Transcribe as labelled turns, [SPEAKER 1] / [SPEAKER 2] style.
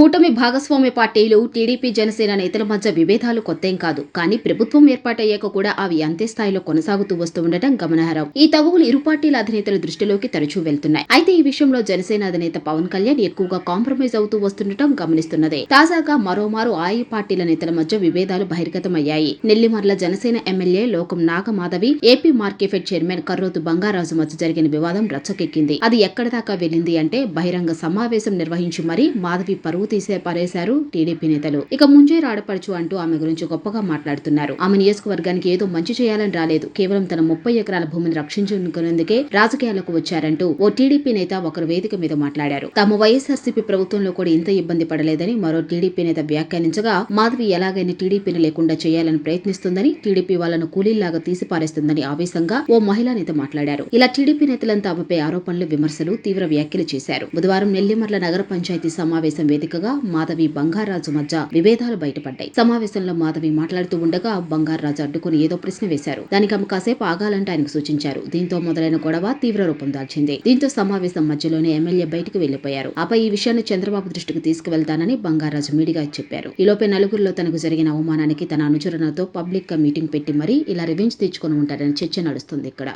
[SPEAKER 1] కూటమి భాగస్వామ్య పార్టీలు టీడీపీ జనసేన నేతల మధ్య విభేదాలు కొత్తేం కాదు. కానీ ప్రభుత్వం ఏర్పాటయ్యాక కూడా అవి అంతే స్థాయిలో కొనసాగుతూ వస్తూ ఉండటం గమనార్హం. ఈ తగువులు ఇరు పార్టీల అధినేతల దృష్టిలోకి తరచూ వెళ్తున్నాయి. అయితే ఈ విషయంలో జనసేన అధినేత పవన్ కళ్యాణ్ ఎక్కువగా కాంప్రమైజ్ అవుతూ వస్తుండటం గమనిస్తున్నదే. తాజాగా మరోమారు ఆయా పార్టీల నేతల మధ్య విభేదాలు బహిర్గతమయ్యాయి. Nellimarla Janasena MLA Lokam Nagamadhavi AP Markfed chairman Karrothu Bangaraju మధ్య జరిగిన వివాదం రచ్చకెక్కింది. అది ఎక్కడి దాకా వెళ్ళింది అంటే బహిరంగ సమావేశం నిర్వహించి మరీ మాధవి పరువు తీసే పారేశారు టీడీపీ నేతలు. ఇక ముంజే రాడపడుచు అంటూ ఆమె గురించి గొప్పగా మాట్లాడుతున్నారు. ఆమె నియోజకవర్గానికి ఏదో మంచి చేయాలని రాలేదు. కేవలం తన ముప్పై ఎకరాల భూమిని రక్షించుకునేందుకే రాజకీయాలకు వచ్చారంటూ ఓ టీడీపీ నేత ఒకరు వేదిక మీద మాట్లాడారు. తాము వైఎస్ఆర్సీపీ ప్రభుత్వంలో కూడా ఇంత ఇబ్బంది పడలేదని మరో టీడీపీ నేత వ్యాఖ్యానించగా మాధవి ఎలాగైనా టీడీపీని లేకుండా చేయాలని ప్రయత్నిస్తుందని టీడీపీ వాళ్ళను కూలీల్లాగా తీసిపారేస్తుందని ఆవేశంగా ఓ మహిళా నేత మాట్లాడారు. ఇలా టీడీపీ నేతలంతా ఆమెపై ఆరోపణలు విమర్శలు తీవ్ర వ్యాఖ్యలు చేశారు. బుధవారం నెల్లిమర్ల నగర పంచాయతీ సమావేశం వేదికగా మాధవి బంగారాజు మధ్య విభేదాలు బయటపడ్డాయి. సమావేశంలో మాధవి మాట్లాడుతూ ఉండగా బంగారాజు అడ్డుకుని ఏదో ప్రశ్న వేశారు. దానికి ఆమె కాసేపు ఆగాలంటే ఆయనకు సూచించారు. దీంతో మొదలైన గొడవ తీవ్ర రూపం దాల్చింది. దీంతో సమావేశం మధ్యలోనే ఎమ్మెల్యే బయటకు వెళ్ళిపోయారు ఆపై ఈ విషయాన్ని చంద్రబాబు దృష్టికి తీసుకువెళ్తానని బంగారాజు మీడియా చెప్పారు. ఈలోపే నలుగురిలో తనకు జరిగిన అవమానానికి తన అనుచరులతో పబ్లిక్గా మీటింగ్ పెట్టి మరీ ఇలా రివెంజ్ తెచ్చుకొని ఉంటారని చర్చ నడుస్తుంది ఇక్కడ.